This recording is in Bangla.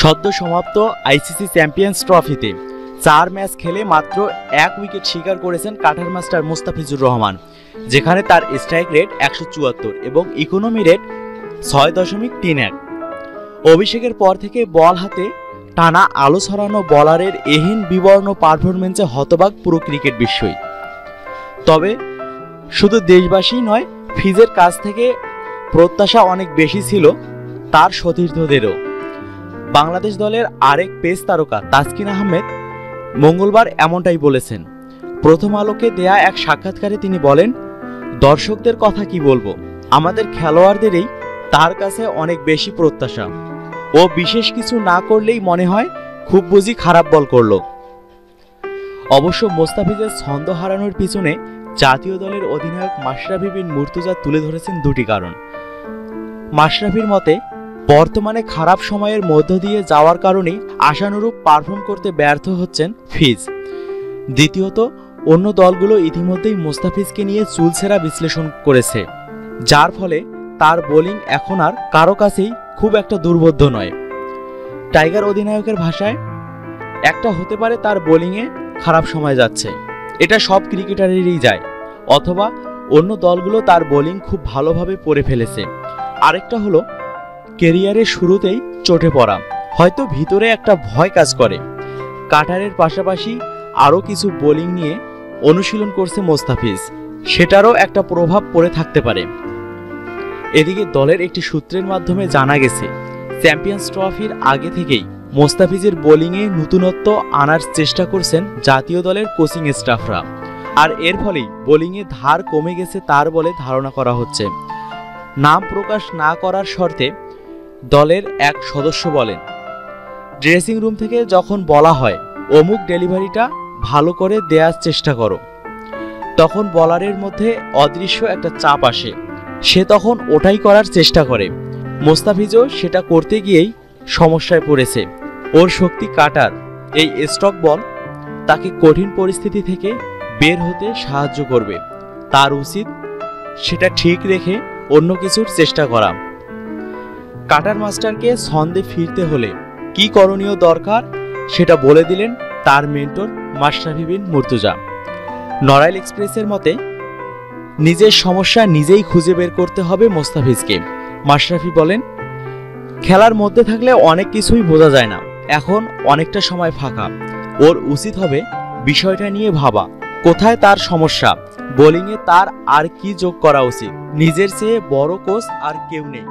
সদ্য সমাপ্ত আইসিসি চ্যাম্পিয়ন্স ট্রফিতে। চার ম্যাচ খেলে মাত্র এক উইকেট শিকার করেছেন কাঠার মাস্টার মুস্তাফিজুর রহমান, যেখানে তার স্ট্রাইক রেট একশো চুয়াত্তর এবং ইকোনমি রেট ছয় দশমিক তিন এক। অভিষেকের পর থেকে বল হাতে টানা আলো ছড়ানো বলারের এহেন বিবর্ণ পারফরমেন্সে হতবাক পুরো ক্রিকেট বিশ্বই। তবে শুধু দেশবাসী নয়, ফিজের কাছ থেকে প্রত্যাশা অনেক বেশি ছিল তার সতীর্থদেরও। বাংলাদেশ দলের আরেক পেস তারকা তাসকিন আহমেদ মঙ্গলবার এমনটাই বলেছেন। প্রথম আলোকে দেয়া এক সাক্ষাৎকারে তিনি বলেন, দর্শকদের কথা কি বলব? আমাদের খেলোয়াড়দেরই তার কাছে অনেক বেশি প্রত্যাশা। ও বিশেষ কিছু না করলেই মনে হয় খুব বুঝি খারাপ বল করল। অবশ্য মোস্তাফিজের ছন্দ হারানোর পিছনে জাতীয় দলের অধিনায়ক মাশরাফি বিন মুর্তুজা তুলে ধরেছেন দুটি কারণ। মাশরাফির মতে বর্তমানে খারাপ সময়ের মধ্য দিয়ে যাওয়ার কারণেই আশানুরূপ পারফর্ম করতে ব্যর্থ হচ্ছেন ফিজ। দ্বিতীয়ত, অন্য দলগুলো ইতিমধ্যেই মোস্তাফিজকে নিয়ে চুলছেরা বিশ্লেষণ করেছে, যার ফলে তার বোলিং এখন আর কারও কাছেই খুব একটা দুর্বোধ্য নয়। টাইগার অধিনায়কের ভাষায়, একটা হতে পারে তার বোলিংয়ে খারাপ সময় যাচ্ছে, এটা সব ক্রিকেটারেরই যায়, অথবা অন্য দলগুলো তার বোলিং খুব ভালোভাবে পড়ে ফেলেছে। আরেকটা হলো কেরিয়ারের শুরুতেই চটে পড়া হয়তো ভিতরে একটা ভয় কাজ করে। কাটারের পাশাপাশি আরও কিছু বোলিং নিয়ে অনুশীলন করছে মোস্তাফিজ। সেটারও একটা প্রভাব পড়ে থাকতে পারে। এদিকে দলের একটি সূত্রের মাধ্যমে জানা গেছে, চ্যাম্পিয়ন্স ট্রফির আগে থেকেই মোস্তাফিজের বোলিংয়ে নতুনত্ব আনার চেষ্টা করছেন জাতীয় দলের কোচিং স্টাফরা। আর এর ফলেই বোলিংয়ে ধার কমে গেছে তার বলে ধারণা করা হচ্ছে। নাম প্রকাশ না করার শর্তে দলের এক সদস্য বলেন, ড্রেসিং রুম থেকে যখন বলা হয়, অমুক ডেলিভারিটা ভালো করে দেওয়ার চেষ্টা করো, তখন বলারের মধ্যে অদৃশ্য একটা চাপ আসে। সে তখন ওটাই করার চেষ্টা করে। মোস্তাফিজও সেটা করতে গিয়েই সমস্যায় পড়েছে। ওর শক্তি কাটার এই স্টক বল তাকে কঠিন পরিস্থিতি থেকে বের হতে সাহায্য করবে। তার উচিত সেটা ঠিক রেখে অন্য কিছুর চেষ্টা করা। কাটার মাস্টারকে ছন্দে ফিরতে হলে কি করণীয় দরকার সেটা বলে দিলেন তার মেন্টর মাশরাফি বিন মুর্তুজা। নড়াইল এক্সপ্রেসের মতে, নিজের সমস্যা নিজেই খুঁজে বের করতে হবে মোস্তাফিজকে। মাশরাফি বলেন, খেলার মধ্যে থাকলে অনেক কিছুই বোঝা যায় না, এখন অনেকটা সময় ফাঁকা। ওর উচিত হবে বিষয়টা নিয়ে ভাবা, কোথায় তার সমস্যা, বোলিংয়ে তার আর কি যোগ করা উচিত, নিজের চেয়ে বড় কোচ আর কেউ নেই।